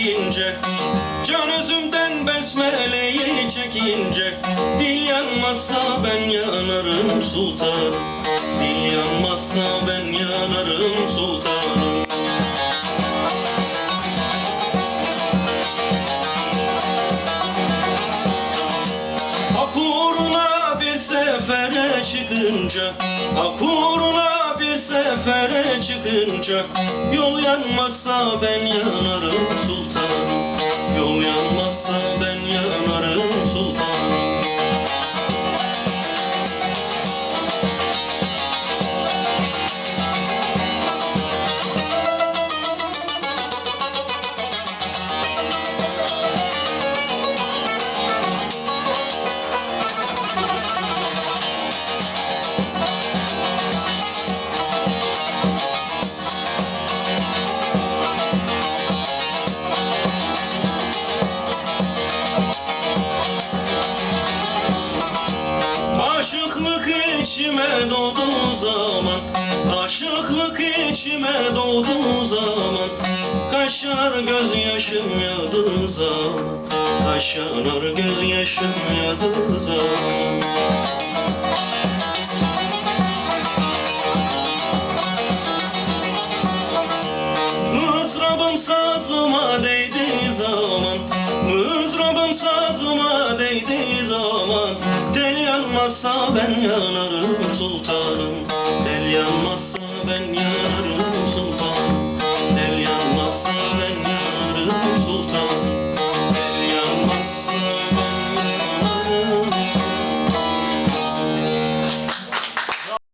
çekince Can özümden besmeleyi çekince Dil yanmazsa ben yanarım sultan Dil yanmazsa ben yanarım sultanım. Hak uğruna bir sefere çıkınca Hak uğruna bir sefere çıkınca Yol yanmazsa ben yanarım sultanım. Yol yanmazsa ben Aşıklık içime doğduğu zaman Aşıklık içime doğduğu zaman. Kaş yanar gözyaşım yağdığı zaman Kaş yanar gözyaşım yağdığı zaman yanmazsa ben yanarım sultanım. Tel yanmazsa ben yanarım